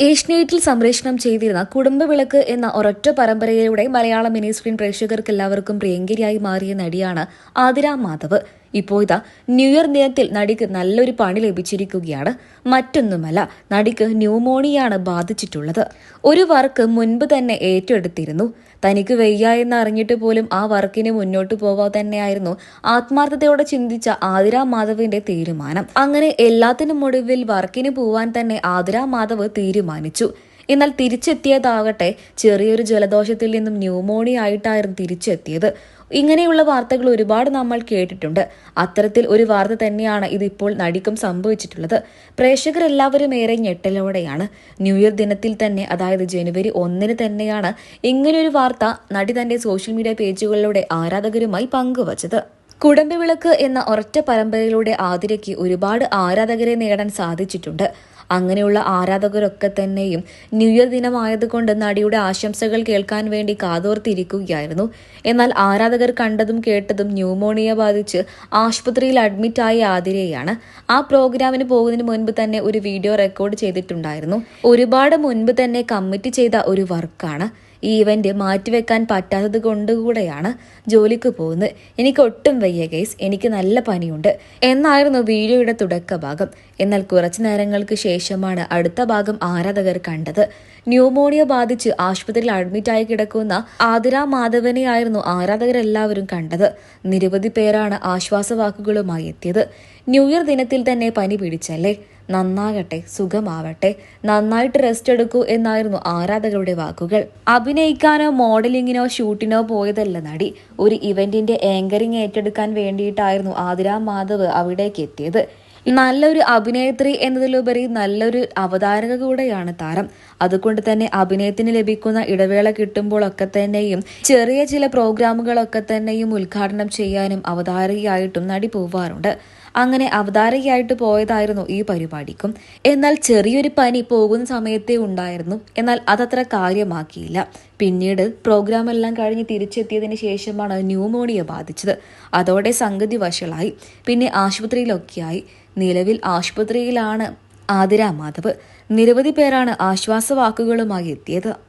ഏഷ്യനെറ്റിൽ സംപ്രേഷണം ചെയ്തിരുന്ന കുടുംബവിളക്ക് എന്ന ഒരൊറ്റ പരമ്പരയിലൂടെ മലയാള മിനി സ്ക്രീൻ പ്രേക്ഷകർക്ക് എല്ലാവർക്കും പ്രിയങ്കരിയായി മാറിയ നടിയാണ് ആതിര മാധവ്. ഇപ്പോൾ ഇതാ ന്യൂ ഇയർ ദിനത്തിൽ നടിക്ക് നല്ലൊരു പണി ലഭിച്ചിരിക്കുകയാണ്. മറ്റൊന്നുമല്ല നടിക്ക് ന്യൂമോണിയാണ് ബാധിച്ചിട്ടുള്ളത്. ഒരു വർക്ക് മുൻപ് തന്നെ ഏറ്റെടുത്തിരുന്നു. തനിക്ക് വയ്യ എന്ന് അറിഞ്ഞിട്ട് പോലും ആ വർക്കിന് മുന്നോട്ട് പോവാൻ തന്നെയായിരുന്നു ആത്മാർത്ഥതയോടെ ചിന്തിച്ച ആതിര മാധവിന്റെ തീരുമാനം. അങ്ങനെ എല്ലാത്തിനും ഒടുവിൽ വർക്കിന് പോവാൻ തന്നെ ആതിര മാധവ് തീരുമാനിച്ചു. എന്നാൽ തിരിച്ചെത്തിയതാകട്ടെ ചെറിയൊരു ജലദോഷത്തിൽ നിന്നും ന്യൂമോണിയ ആയിട്ടായിരുന്നു തിരിച്ചെത്തിയത്. ഇങ്ങനെയുള്ള വാർത്തകൾ ഒരുപാട് നമ്മൾ കേട്ടിട്ടുണ്ട്. അത്തരത്തിൽ ഒരു വാർത്ത തന്നെയാണ് ഇതിപ്പോൾ നടിക്കും സംഭവിച്ചിട്ടുള്ളത്. പ്രേക്ഷകർ എല്ലാവരും ഏറെ ഞെട്ടലോടെയാണ്. ന്യൂ ഇയർ ദിനത്തിൽ തന്നെ അതായത് ജനുവരി ഒന്നിന് തന്നെയാണ് ഇങ്ങനെയൊരു വാർത്ത നടി തന്റെ സോഷ്യൽ മീഡിയ പേജുകളിലൂടെ ആരാധകരുമായി പങ്കുവച്ചത്. കുടമ്പിവിളക്ക് എന്ന ഒരൊറ്റ പരമ്പരയിലൂടെ ആതിരയ്ക്ക് ഒരുപാട് ആരാധകരെ നേടാൻ സാധിച്ചിട്ടുണ്ട്. അങ്ങനെയുള്ള ആരാധകരൊക്കെ തന്നെയും ന്യൂ ഇയർ ദിനമായതുകൊണ്ട് നടിയുടെ ആശംസകൾ കേൾക്കാൻ വേണ്ടി കാതോർത്തിരിക്കുകയായിരുന്നു. എന്നാൽ ആരാധകർ കണ്ടതും കേട്ടതും ന്യൂമോണിയ ബാധിച്ച് ആശുപത്രിയിൽ അഡ്മിറ്റായ ആതിരയാണ്. ആ പ്രോഗ്രാമിന് പോകുന്നതിന് മുൻപ് തന്നെ ഒരു വീഡിയോ റെക്കോർഡ് ചെയ്തിട്ടുണ്ടായിരുന്നു. ഒരുപാട് മുൻപ് തന്നെ കമ്മിറ്റ് ചെയ്ത ഒരു വർക്കാണ്. ഈ ഇവന്റ് മാറ്റിവെക്കാൻ പറ്റാത്തത് കൊണ്ടുകൂടെയാണ് ജോലിക്ക് പോകുന്നത്. എനിക്ക് ഒട്ടും വയ്യ ഗൈസ് എനിക്ക് നല്ല പനിയുണ്ട് എന്നായിരുന്നു വീഡിയോയുടെ തുടക്ക ഭാഗം. എന്നാൽ കുറച്ചു നേരങ്ങൾക്ക് ശേഷമാണ് അടുത്ത ഭാഗം ആരാധകർ കണ്ടത്. ന്യൂമോണിയ ബാധിച്ച് ആശുപത്രിയിൽ അഡ്മിറ്റായി കിടക്കുന്ന ആതിര മാധവനെയായിരുന്നു ആരാധകരെല്ലാവരും കണ്ടത്. നിരവധി പേരാണ് ആശ്വാസവാക്കുകളുമായി എത്തിയത്. ന്യൂ ഇയർ ദിനത്തിൽ തന്നെ പനി പിടിച്ചല്ലേ? നന്നാകട്ടെ സുഖമാവട്ടെ. നന്നായിട്ട് റെസ്റ്റ് എടുക്കൂ എന്നായിരുന്നു ആരാധകരുടെ വാക്കുകൾ. അഭിനയിക്കാനോ മോഡലിങ്ങിനോ ഷൂട്ടിനോ പോയതല്ല നടി. ഒരു ഇവന്റിന്റെ ആങ്കറിംഗ് ഏറ്റെടുക്കാൻ വേണ്ടിയിട്ടായിരുന്നു ആതിര മാധവ് അവിടേക്ക് എത്തിയത്. നല്ലൊരു അഭിനേത്രി എന്നതിലുപരി നല്ലൊരു അവതാരക കൂടെയാണ് താരം. അതുകൊണ്ട് തന്നെ അഭിനയത്തിന് ലഭിക്കുന്ന ഇടവേള കിട്ടുമ്പോഴൊക്കെ തന്നെയും ചെറിയ ചില പ്രോഗ്രാമുകളൊക്കെ തന്നെയും ഉദ്ഘാടനം ചെയ്യാനും അവതാരകയായിട്ടും നടി പോവാറുണ്ട്. അങ്ങനെ അവതാരകയായിട്ട് പോയതായിരുന്നു ഈ പരിപാടിക്കും. എന്നാൽ ചെറിയൊരു പനി പോകുന്ന സമയത്തേ ഉണ്ടായിരുന്നു. എന്നാൽ അതത്ര കാര്യമാക്കിയില്ല. പിന്നീട് പ്രോഗ്രാം എല്ലാം കഴിഞ്ഞ് തിരിച്ചെത്തിയതിന് ശേഷമാണ് ന്യൂമോണിയ ബാധിച്ചത്. അതോടെ സംഗതി വഷളായി. പിന്നെ ആശുപത്രിയിലൊക്കെയായി. നിലവിൽ ആശുപത്രിയിലാണ് ആതിര മാധവ്. നിരവധി പേരാണ് ആശ്വാസവാക്കുകളുമായി എത്തിയത്.